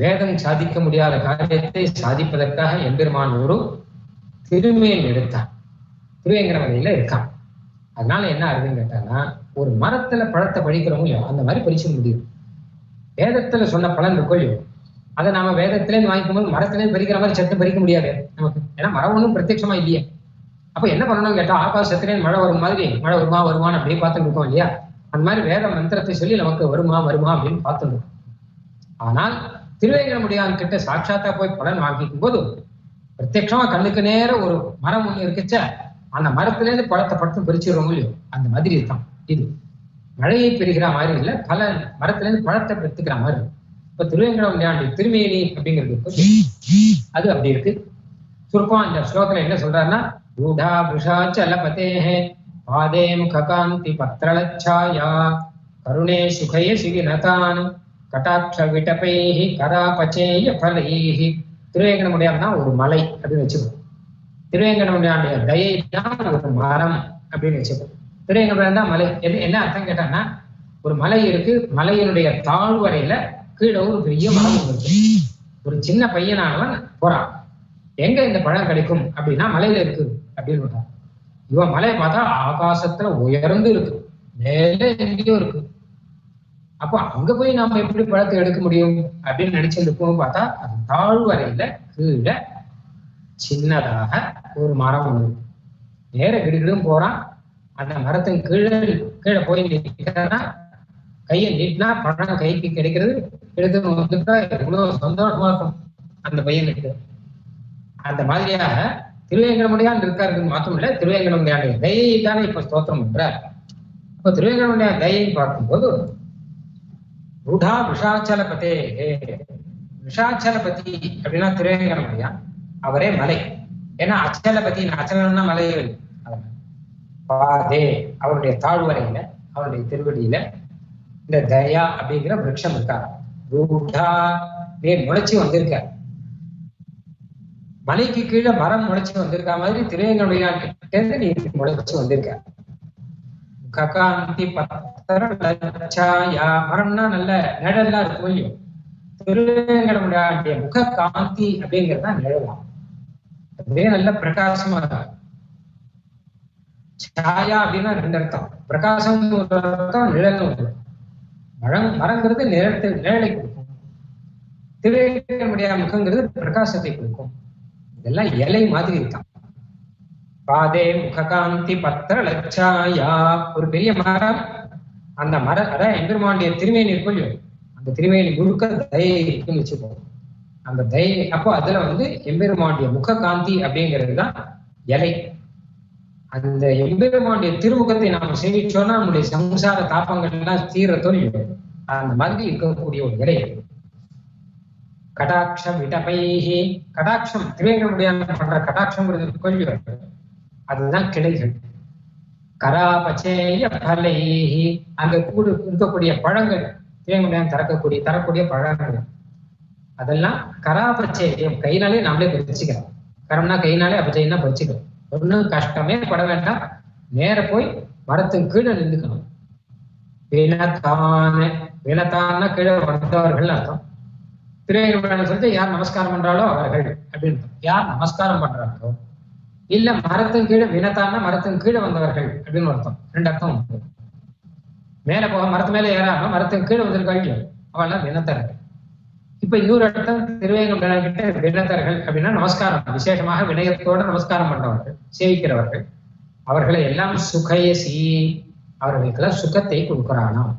வேதம் சாதிக்க முடியாத காரியத்தை சாதிப்பதற்காக எம்பெருமான் ஒரு திருமேல் எடுத்தான் திருவேங்கடமலையில இருக்கான். அதனால என்ன ஆகுதுன்னு கேட்டான்னா ஒரு மரத்துல பழத்தை பழிக்கிறோமோ இல்லையோ அந்த மாதிரி பறிச்சு முடியும். வேதத்துல சொன்ன பலன் இருக்கோ இல்லையோ அதை நாம வேதத்திலேருந்து வாங்கிக்கும் போது மரத்திலேருந்து பறிக்கிற மாதிரி சட்டு பறிக்க முடியாது நமக்கு. ஏன்னா மரம் ஒன்றும் பிரத்யட்சமா இல்லையே. அப்ப என்ன பண்ணணும்னு கேட்டா ஆகாசத்திலேருந்து மழை வரும் மாதிரி மழை வருமா வருமான்னு அப்படியே பார்த்துட்டு இருக்கோம் இல்லையா? அந்த மாதிரி வேத மந்திரத்தை சொல்லி நமக்கு வருமா வருமா அப்படின்னு பார்த்துருக்கோம் ஆனால் திருவேங்கடமுடியான் கிட்ட சாட்சாத்தா போய் பலன் வாங்கிக்கும் போது பிரத்யட்சமா கண்ணுக்கு நேர ஒரு மரம் ஒண்ணு இருக்குச்ச அந்த மரத்துல இருந்து பழத்தை படுத்து பறிச்சிடுறோம் இல்லையோ? அந்த மாதிரி தான் இது மழையை பெறுகிற மாதிரி இல்ல பல மரத்துல இருந்து பழத்தை பெற்றுக்கிற மாதிரி. இருக்கு. இப்ப திருவேங்கடமுடியாண்டி திருமேனி அப்படிங்கிறது அது அப்படி இருக்கு. சுருப்பா இந்த ஸ்லோகத்துல என்ன சொல்றாருன்னா ஊடா சலபதேஹே பாதே முககாந்தி பத்ரலச்சாயா கருணே சுகய நதான் கட்டாட்ச விட்டபைஹி கராபச்சேய பலைஹி. திருவேங்கடமுடியான் தான் ஒரு மலை அப்படின்னு வச்சுக்கோ திருவேங்கடமுடியானுடைய தயை தான் ஒரு மரம் அப்படின்னு வச்சுக்கோ திருவேங்கடமுடியான் தான் மலை. என்ன அர்த்தம் கேட்டான்னா ஒரு மலை இருக்கு மலையினுடைய தாழ்வரையில கீழே ஒரு பெரிய மரம் இருக்கு. ஒரு சின்ன பையனானவன் போறான். எங்க இந்த பழம் கிடைக்கும் அப்படின்னா மலையில இருக்கு அப்படின்னு சொல்றான். இவன் மலையை பார்த்தா ஆகாசத்துல உயர்ந்து இருக்கு. மேலே எங்கேயோ இருக்கு. அப்போ அங்க போய் நாம எப்படி பழத்தை எடுக்க முடியும்? அப்படின்னு நினைச்சிருக்கோம் பார்த்தா அது தாழ்வரையில கீழே சின்னதாக ஒரு மரம் ஒண்ணு. நேர கிடுகிடும் போறான். அந்த மரத்தின் கீழே கீழே போய் நிற்கிறா கையை நீட்டினா பழம் கைக்கு கிடைக்கிறது. எடுத்து வந்துட்டா எவ்வளவு சந்தோஷமா இருக்கும். அந்த பையனுக்கு அந்த மாதிரியாக திருவேங்கடமுடியான் இருக்காரு மாத்தம் இல்ல திருவேங்கடமுடியான் தயை தானே இப்ப ஸ்தோத்திரம் பண்ற இப்ப திருவேங்கடமுடியான் தயை பார்க்கும்போது ரூடா விஷாச்சலபதே விஷாச்சலபதி அப்படின்னா திருவேங்கடமுடியான் அவரே மலை. ஏன்னா அச்சலபதி அச்சலம்னா மலையில் பாதே அவருடைய தாழ்வரையில அவருடைய திருவடியில இந்த தயா அப்படிங்கிற விரட்சம் இருக்கார். ரூடா நீ முளைச்சு வந்திருக்க மலைக்கு கீழே மரம் முளைச்சு வந்திருக்க மாதிரி திருவேங்கடையான் நீ முளைச்சு வந்திருக்க ககாந்தி பத்திரச்சாயா மரம்னா நல்ல நிழல்லாம் இருக்கும் இல்லையோ? திருவேங்கடமுடைய முக காந்தி அப்படிங்கிறது தான் நிழலாம். அதே நல்ல பிரகாசமா சாயா அப்படின்னா ரெண்டு அர்த்தம். பிரகாசம் ஒரு அர்த்தம் நிழல்னு ஒரு மரம் மரங்கிறது நிழத்தை நிழலை கொடுக்கும். திருவேங்கடமுடைய முகங்கிறது பிரகாசத்தை கொடுக்கும். இதெல்லாம் இலை மாதிரி இருக்கான் பாதே முககாந்தி பத்திர லட்சாயா ஒரு பெரிய மரம். அந்த மர அதான் எம்பெருமானுடைய திருமேனி இருக்கும் அந்த திருமேனி முழுக்க தயை இருக்குன்னு வச்சுப்போம் அந்த தயை அப்போ அதுல வந்து எம்பெருமானுடைய முக காந்தி அப்படிங்கிறது தான் இலை. அந்த எம்பெருமானுடைய திருமுகத்தை நாம சேவிச்சோம்னா நம்முடைய சம்சார தாப்பங்கள் எல்லாம் தீர இல்லையோ அந்த மாதிரி இருக்கக்கூடிய ஒரு இலை. கடாட்சம் விடபைஹி கடாட்சம் திருவேங்கமுடியான பண்ற கடாட்சம்ங்கிறது கொஞ்சம் அதுதான் கிளைகள். கராபச்சேய பலைஹி. அங்க கூடு இருக்கக்கூடிய பழங்கள் திருவேங்கமுடியான் திறக்கக்கூடிய தரக்கூடிய பழங்கள். அதெல்லாம் கராபச்சேயம். கையினாலே நாமளே பறிச்சுக்கிறோம். கரம்னா கையினாலே அபச்சயம்னா பறிச்சுக்கிறோம். ஒன்றும் கஷ்டமே பட வேண்டாம். நேர போய் மரத்தின் கீழே நின்றுக்கணும் வினத்தான வினத்தான கீழே வந்தவர்கள் அர்த்தம். திருவேங்கடம் சொல்லிட்டு யார் நமஸ்காரம் பண்றாளோ அவர்கள். அப்படின்னு யார் நமஸ்காரம் பண்றாங்களோ இல்ல மரத்தின் கீழே வினத்தான மரத்தின் கீழே வந்தவர்கள் அப்படின்னு அர்த்தம். ரெண்டு அர்த்தம் மேல போக மரத்து மேல ஏறாம மரத்தின் கீழே வந்திருக்காங்க. அவெல்லாம் வினத்தர்கள் இப்ப இன்னொரு அர்த்தம் திருவேங்கடம் கிட்ட வினத்தர்கள் அப்படின்னா நமஸ்காரம் விசேஷமாக வினயத்தோட நமஸ்காரம் பண்றவர்கள் சேவிக்கிறவர்கள். அவர்களை எல்லாம் சுகயசி அவர்களுக்கெல்லாம் சுகத்தை கொடுக்கிறானாம்.